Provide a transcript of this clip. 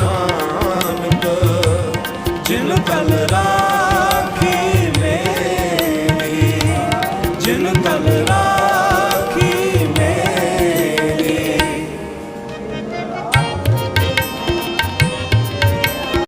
ਨਾਨਕ ਜਿਨ ਕਲ ਰਾਖੀ ਜਿਨ ਕਲ